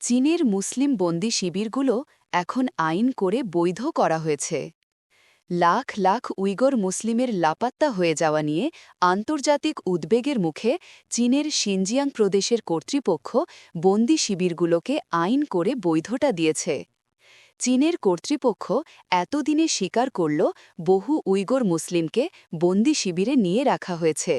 চীনের মুসলিম বন্দি শিবিরগুলো এখন আইন করে বৈধ করা হয়েছে। লাখ লাখ উইগর মুসলিমের লাপাত্তা হয়ে যাওয়া নিয়ে আন্তর্জাতিক উদ্বেগের মুখে চীনের শিনজিয়াং প্রদেশের কর্তৃপক্ষ বন্দি শিবিরগুলোকে আইন করে বৈধতা দিয়েছে। চীনের কর্তৃপক্ষ এতদিনে স্বীকার করল বহু উইগর মুসলিমকে বন্দি শিবিরে নিয়ে রাখা হয়েছে।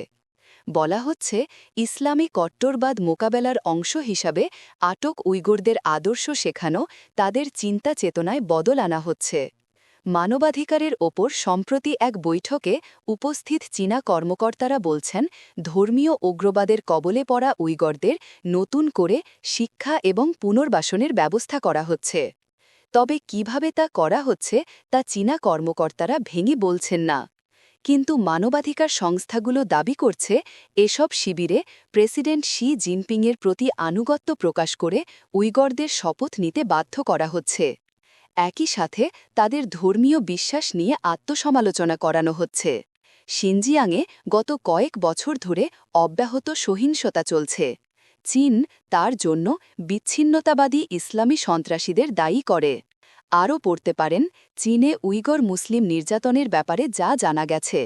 বলা হচ্ছে, ইসলামী কট্টরবাদ মোকাবেলার অংশ হিসাবে আটক উইগরদের আদর্শ শেখানো, তাদের চিন্তা চেতনায় বদল আনা হচ্ছে। মানবাধিকারের ওপর সম্প্রতি এক বৈঠকে উপস্থিত চীনা কর্মকর্তারা বলছেন, ধর্মীয় উগ্রবাদের কবলে পড়া উইগরদের নতুন করে শিক্ষা এবং পুনর্বাসনের ব্যবস্থা করা হচ্ছে। তবে কীভাবে তা করা হচ্ছে, তা চীনা কর্মকর্তারা ভেঙে বলছেন না। কিন্তু মানবাধিকার সংস্থাগুলো দাবি করছে এসব শিবিরে প্রেসিডেন্ট শি জিনপিংয়ের প্রতি আনুগত্য প্রকাশ করে উইগরদের শপথ নিতে বাধ্য করা হচ্ছে। একই সাথে তাদের ধর্মীয় বিশ্বাস নিয়ে আত্মসমালোচনা করানো হচ্ছে। সিনজিয়াংয়ে গত কয়েক বছর ধরে অব্যাহত সহিংসতা চলছে। চীন তার জন্য বিচ্ছিন্নতাবাদী ইসলামী সন্ত্রাসীদের দায়ী করে। আরও পড়তে পারেন চীনে উইগর মুসলিম নির্যাতনের ব্যাপারে যা জানা গেছে।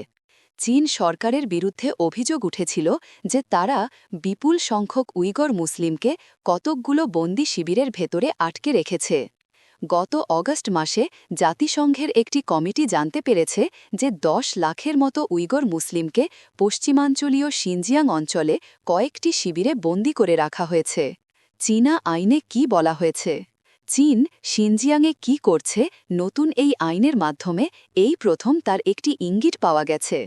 চীন সরকারের বিরুদ্ধে অভিযোগ উঠেছিল যে তারা বিপুল সংখ্যক উইগর মুসলিমকে কতকগুলো বন্দি শিবিরের ভেতরে আটকে রেখেছে। গত অগস্ট মাসে জাতিসংঘের একটি কমিটি জানতে পেরেছে যে দশ লাখের মতো উইগর মুসলিমকে পশ্চিমাঞ্চলীয় সিনজিয়াং অঞ্চলে কয়েকটি শিবিরে বন্দি করে রাখা হয়েছে। চীনা আইনে কি বলা হয়েছে? চীন শিনজিয়াংয়ে কি করছে? নতুন এই আইনের মাধ্যমে এই প্রথম তার একটি ইঙ্গিত পাওয়া গেছে।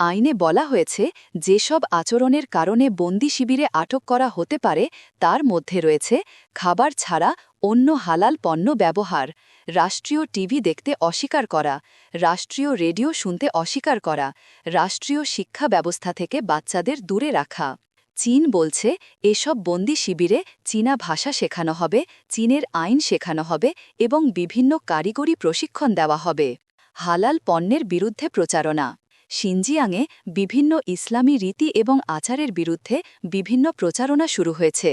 আইনে বলা হয়েছে, যেসব আচরণের কারণে বন্দি শিবিরে আটক করা হতে পারে, তার মধ্যে রয়েছে খাবার ছাড়া অন্য হালাল পণ্য ব্যবহার, রাষ্ট্রীয় টিভি দেখতে অস্বীকার করা, রাষ্ট্রীয় রেডিও শুনতে অস্বীকার করা, রাষ্ট্রীয় শিক্ষা ব্যবস্থা থেকে বাচ্চাদের দূরে রাখা। চীন বলছে, এসব বন্দি শিবিরে চীনা ভাষা শেখানো হবে, চীনের আইন শেখানো হবে এবং বিভিন্ন কারিগরি প্রশিক্ষণ দেওয়া হবে। হালাল পণ্যের বিরুদ্ধে প্রচারণা। সিনজিয়াংয়ে বিভিন্ন ইসলামী রীতি এবং আচারের বিরুদ্ধে বিভিন্ন প্রচারণা শুরু হয়েছে।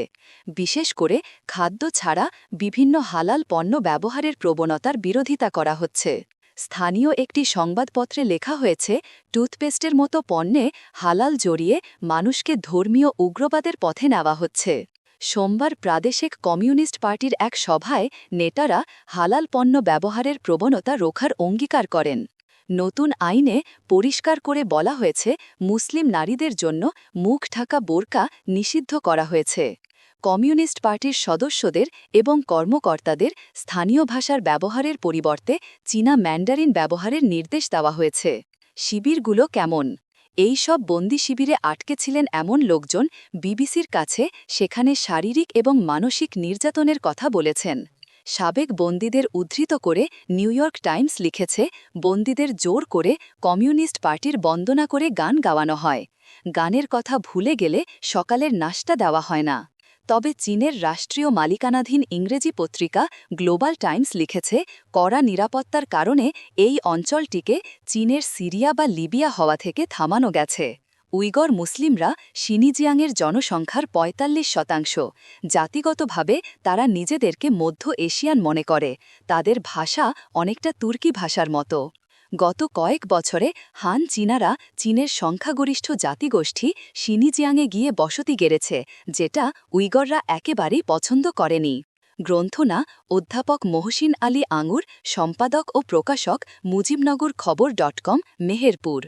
বিশেষ করে খাদ্য ছাড়া বিভিন্ন হালাল পণ্য ব্যবহারের প্রবণতার বিরোধিতা করা হচ্ছে। স্থানীয় একটি সংবাদপত্রে লেখা হয়েছে, টুথপেস্টের মতো পণ্যে হালাল জড়িয়ে মানুষকে ধর্মীয় উগ্রবাদের পথে নেওয়া হচ্ছে। সোমবার প্রাদেশিক কমিউনিস্ট পার্টির এক সভায় নেতারা হালাল পণ্য ব্যবহারের প্রবণতা রোখার অঙ্গীকার করেন। নতুন আইনে পরিষ্কার করে বলা হয়েছে, মুসলিম নারীদের জন্য মুখ ঢাকা বোরকা নিষিদ্ধ করা হয়েছে। কমিউনিস্ট পার্টির সদস্যদের এবং কর্মকর্তাদের স্থানীয় ভাষার ব্যবহারের পরিবর্তে চীনা ম্যান্ডারিন ব্যবহারের নির্দেশ দেওয়া হয়েছে। শিবিরগুলো কেমন? এই সব বন্দি শিবিরে আটকে ছিলেন এমন লোকজন বিবিসির কাছে সেখানে শারীরিক এবং মানসিক নির্যাতনের কথা বলেছেন। সাবেক বন্দীদের উদ্ধৃত করে নিউ ইয়র্ক টাইমস লিখেছে, বন্দীদের জোর করে কমিউনিস্ট পার্টির বন্দনা করে গান গাওয়ানো হয়। গানের কথা ভুলে গেলে সকালের নাশতা দেওয়া হয় না। তবে চীনের রাষ্ট্রীয় মালিকানাধীন ইংরেজি পত্রিকা গ্লোবাল টাইমস লিখেছে, কড়া নিরাপত্তার কারণে এই অঞ্চলটিকে চীনের সিরিয়া বা লিবিয়া হওয়া থেকে থামানো গেছে। উইগর মুসলিমরা সিনিজিয়াংয়ের জনসংখ্যার ৪৫ শতাংশ। জাতিগতভাবে তারা নিজেদেরকে মধ্য এশিয়ান মনে করে। তাদের ভাষা অনেকটা তুর্কি ভাষার মতো। গত কয়েক বছরে হান চীনারা চীনের সংখ্যাগরিষ্ঠ জাতিগোষ্ঠী সিনিজিয়াংয়ে গিয়ে বসতি গেড়েছে, যেটা উইগররা একেবারেই পছন্দ করেনি। গ্রন্থনা অধ্যাপক মহসিন আলী আঙুর, সম্পাদক ও প্রকাশক মুজিবনগর খবর ডট কম, মেহেরপুর।